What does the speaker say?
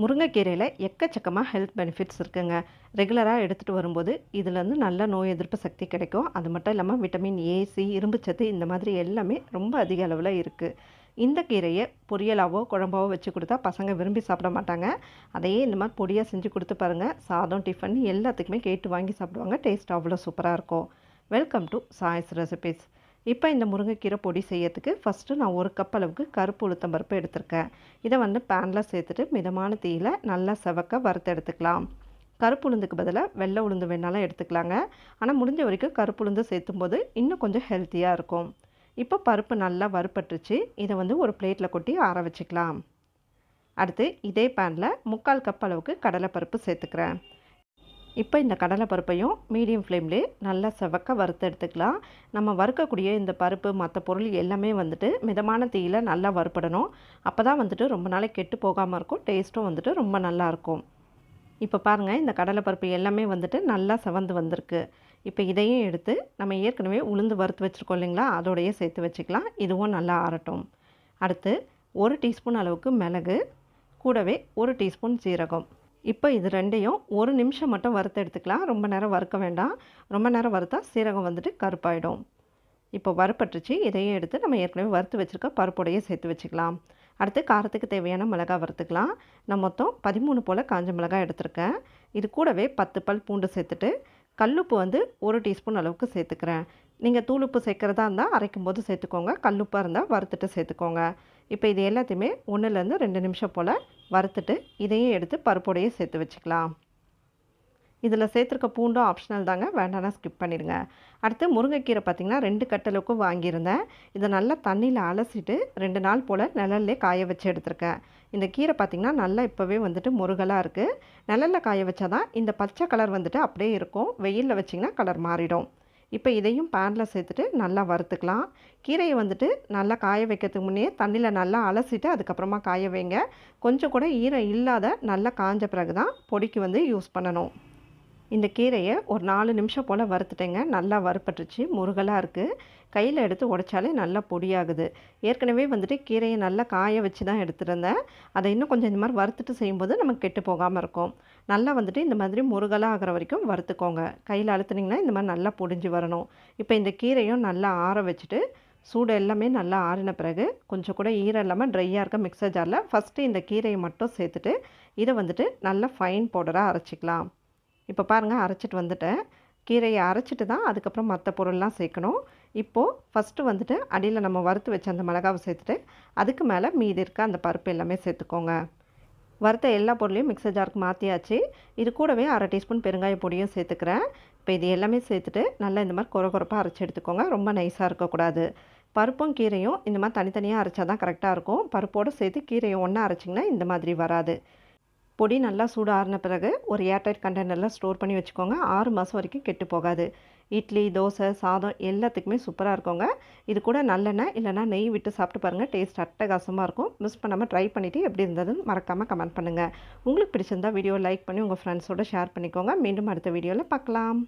முருங்கைக்கீரையில் எக்கச்சக்கமாக health benefits இருக்குங்க. ரெகுலராக எடுத்துகிட்டு வரும்போது இதுலேருந்து நல்ல நோய் எதிர்ப்பு சக்தி கிடைக்கும். அது மட்டும் இல்லாமல் விட்டமின் ஏ சி இரும்புச்சத்து இந்த மாதிரி எல்லாமே ரொம்ப அதிக அளவில் இருக்குது இந்த கீரையை பொரியலாவோ குழம்பாவோ வச்சு கொடுத்தா பசங்க விரும்பி சாப்பிட மாட்டாங்க. அதையே இந்த மாதிரி பொடியாக செஞ்சு கொடுத்து பாருங்கள் சாதம் டிஃபன் எல்லாத்துக்குமே கேட்டு வாங்கி சாப்பிடுவாங்க. டேஸ்ட் அவ்வளோ சூப்பராக இருக்கும். வெல்கம் டு சாய்ஸ் ரெசிபிஸ் இப்போ இந்த முருங்கைக்கீரை பொடி செய்யறதுக்கு ஃபஸ்ட்டு நான் ஒரு கப் அளவுக்கு கருப்பு உளுத்தம்பருப்பு எடுத்திருக்கேன். இதை வந்து பேனில் சேர்த்துட்டு மிதமான தீயில் நல்லா செவக்க வறுத்து எடுத்துக்கலாம். கருப்பு உளுந்துக்கு பதிலாக வெள்ளை உளுந்து வேணாலும் எடுத்துக்கலாங்க. ஆனால் முடிஞ்ச வரைக்கும் கருப்பு உளுந்து சேர்த்தும் போது இன்னும் கொஞ்சம் ஹெல்த்தியாக இருக்கும். இப்போ பருப்பு நல்லா வறுப்பட்டுருச்சு இதை வந்து ஒரு பிளேட்டில் கொட்டி ஆற வச்சுக்கலாம். அடுத்து இதே பேனில் முக்கால் கப் அளவுக்கு கடலைப்பருப்பு சேர்த்துக்கிறேன். இப்போ இந்த கடலைப்பருப்பையும் மீடியம் ஃப்ளேம்லேயே நல்லா செவக்க வறுத்து எடுத்துக்கலாம். நம்ம வறுக்கக்கூடிய இந்த பருப்பு மற்ற பொருள் எல்லாமே வந்துட்டு மிதமான தீயில் நல்லா வறுப்படணும் அப்போ தான் வந்துட்டு ரொம்ப நாளைக்கு கெட்டு போகாமல் இருக்கும். டேஸ்ட்டும் வந்துட்டு ரொம்ப நல்லாயிருக்கும் இப்போ பாருங்கள் இந்த கடலைப்பருப்பு எல்லாமே வந்துட்டு நல்லா செவந்து வந்திருக்கு. இப்போ இதையும் எடுத்து நம்ம ஏற்கனவே உளுந்து வறுத்து வச்சுருக்கோம் இல்லைங்களா? அதோடையே சேர்த்து வச்சுக்கலாம். இதுவும் நல்லா ஆறட்டும். அடுத்து ஒரு டீஸ்பூன் அளவுக்கு மிளகு கூடவே ஒரு டீஸ்பூன் சீரகம். இப்போ இது ரெண்டையும் ஒரு நிமிஷம் மட்டும் வறுத்து எடுத்துக்கலாம். ரொம்ப நேரம் வறுக்க வேண்டாம். ரொம்ப நேரம் வறுத்தா சீரகம் வந்துட்டு கருப்பாயிடும். இப்போ வறுப்பட்டுச்சு இதையும் எடுத்து நம்ம ஏற்கனவே வறுத்து வச்சுருக்க பருப்போடையே சேர்த்து வச்சுக்கலாம். அடுத்து காரத்துக்கு தேவையான மிளகாய் வறுத்துக்கலாம். நான் மொத்தம் பதிமூணு போல் காஞ்ச மிளகாய் எடுத்திருக்கேன். இது கூடவே பத்து பல் பூண்டு சேர்த்துட்டு கல்லுப்பு வந்து ஒரு டீஸ்பூன் அளவுக்கு சேர்த்துக்கிறேன். நீங்கள் தூளுப்பு சேர்க்குறதா இருந்தால் அரைக்கும் போது சேர்த்துக்கோங்க. கல்லுப்பாக இருந்தால் வறுத்துட்டு சேர்த்துக்கோங்க. இப்போ இது எல்லாத்தையுமே ஒன்றுலேருந்து ரெண்டு நிமிஷம் போல் வறுத்துட்டு இதையும் எடுத்து பருப்போடையே சேர்த்து வச்சுக்கலாம். இதில் சேர்த்துருக்க பூண்டும் ஆப்ஷனல் தாங்க வேண்டாம்னா ஸ்கிப் பண்ணிடுங்க. அடுத்து முருங்கைக்கீரை பார்த்திங்கன்னா ரெண்டு கட்டளுக்கும் வாங்கியிருந்தேன். இதை நல்லா தண்ணியில் அலசிட்டு ரெண்டு நாள் போல் நிழல்லே காய வச்சு எடுத்திருக்கேன். இந்த கீரை பார்த்திங்கன்னா நல்லா இப்போவே வந்துட்டு முருகலாக இருக்குது நிழலில் காய வச்சா தான் இந்த பச்சை கலர் வந்துட்டு அப்படியே இருக்கும். வெயிலில் வச்சிங்கன்னா கலர் மாறிடும். இப்போ இதையும் பேனில் சேர்த்துட்டு நல்லா வறுத்துக்கலாம். கீரையை வந்துட்டு நல்லா காய வைக்கிறதுக்கு முன்னே தண்ணியில் நல்லா அலசிட்டு அதுக்கப்புறமா காய வைங்க. கொஞ்சம் கூட ஈரம் இல்லாத நல்லா காஞ்ச பிறகு தான் பொடிக்கு வந்து யூஸ் பண்ணணும். இந்த கீரையை ஒரு நாலு நிமிஷம் போல் வறுத்துட்டேங்க. நல்லா வறுப்பட்டுருச்சு முருகலாக இருக்குது கையில் எடுத்து உடைச்சாலே நல்லா பொடியாகுது. ஏற்கனவே வந்துட்டு கீரையை நல்லா காய வச்சு தான் எடுத்துருந்தேன். அதை இன்னும் கொஞ்சம் இந்த மாதிரி வறுத்துட்டு செய்யும்போது நமக்கு கெட்டு போகாமல் இருக்கும். நல்லா வந்துட்டு இந்த மாதிரி முருகலாக ஆகிற வரைக்கும் வறுத்துக்கோங்க. கையில் அழுத்துனீங்கன்னா இந்த மாதிரி நல்லா பொடிஞ்சு வரணும். இப்போ இந்த கீரையும் நல்லா ஆற வச்சுட்டு சூடு எல்லாமே நல்லா ஆறின பிறகு கொஞ்சம் கூட ஈரம் இல்லாமல் ட்ரையாக இருக்க மிக்சர் ஜாரில் ஃபஸ்ட்டு இந்த கீரையை மட்டும் சேர்த்துட்டு இதை வந்துட்டு நல்லா ஃபைன் பவுடராக அரைச்சிக்கலாம். இப்போ பாருங்கள் அரைச்சிட்டு வந்துட்டேன். கீரையை அரைச்சிட்டு தான் அதுக்கப்புறம் மற்ற பொருள்லாம் சேர்க்கணும். இப்போது ஃபஸ்ட்டு வந்துட்டு அடியில் நம்ம வறுத்து வச்ச அந்த மிளகாவை சேர்த்துட்டு அதுக்கு மேலே மீதி இருக்க அந்த பருப்பு எல்லாமே சேர்த்துக்கோங்க. வறுத்த எல்லா பொருளையும் மிக்சர் ஜாருக்கு மாற்றியாச்சு இது கூடவே அரை டீஸ்பூன் பெருங்காய பொடியும் சேர்த்துக்கிறேன். இப்போ இது எல்லாமே சேர்த்துட்டு நல்லா இந்த மாதிரி குறை குறைப்பாக அரைச்சி எடுத்துக்கோங்க. ரொம்ப நைஸாக இருக்கக்கூடாது. பருப்பும் கீரையும் இந்த மாதிரி தனித்தனியாக அரைச்சா தான் கரெக்டாக இருக்கும். பருப்போடு சேர்த்து கீரையை ஒன்றா அரைச்சிங்கன்னா இந்த மாதிரி வராது. பொடி நல்லா சூடு ஆறின பிறகு ஒரு ஏர்டைட் கண்டெய்னரில் ஸ்டோர் பண்ணி வச்சுக்கோங்க. ஆறு மாதம் வரைக்கும் கெட்டு போகாது. இட்லி தோசை சாதம் எல்லாத்துக்குமே சூப்பராக இருக்குங்க. இது கூட நல்லெண்ணெய் இல்லைனா நெய் விட்டு சாப்பிட்டு பாருங்கள் டேஸ்ட் அட்டகாசமாக இருக்கும். மிஸ் பண்ணாமல் ட்ரை பண்ணிவிட்டு எப்படி இருந்ததுன்னு மறக்காமல் கமெண்ட் பண்ணுங்கள் உங்களுக்கு பிடிச்சிருந்தா வீடியோ லைக் பண்ணி உங்கள் ஃப்ரெண்ட்ஸோடு ஷேர் பண்ணிக்கோங்க. மீண்டும் அடுத்த வீடியோவில் பார்க்கலாம்.